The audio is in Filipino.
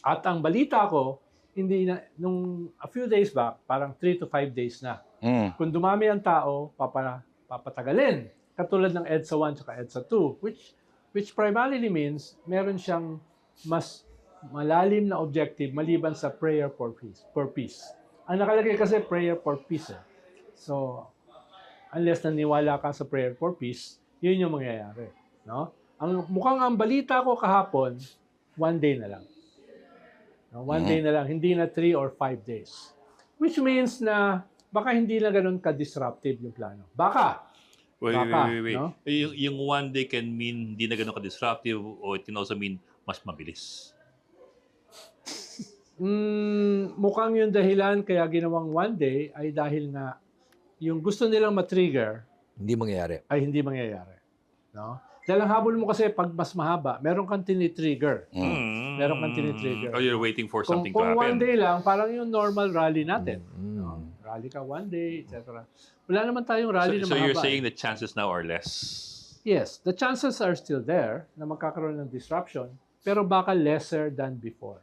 At ang balita ko, hindi na, nung a few days back, parang 3 to 5 days na. Mm. Kung dumami ang tao, papa, papatagalin. Katulad ng EDSA 1 at EDSA 2, which, which primarily means meron siyang mas malalim na objective maliban sa prayer for peace. For peace. Ang nakalagay kasi prayer for peace. Eh. So, unless naniwala ka sa prayer for peace, yun yung mangyayari. No? Ang mukhang ang balita ko kahapon, one day na lang. No, one day na lang, hindi na three or five days. Which means na baka hindi na ganun ka-disruptive yung plano. Baka. Wait, Baka, wait, wait, wait. no? Yung, yung one day can mean hindi na ganun ka-disruptive or it can also mean mas mabilis. Mm, mukhang yung dahilan kaya ginawang one day ay dahil nga yung gusto nilang matrigger Hindi mangyayari. ay hindi mangyayari. No? Dahil ang habol mo kasi pag mas mahaba, meron kang tinitrigger. Mm. Meron kang tinitrigger. Oh, you're waiting for Kung, something to kung one happen. day lang, parang yung normal rally natin. Mm. No? Rally ka one day, etc. Wala naman tayong rally So, na so mahaba. you're eh. saying the chances now are less. Yes, the chances are still there na magkakaroon ng disruption, pero baka lesser than before.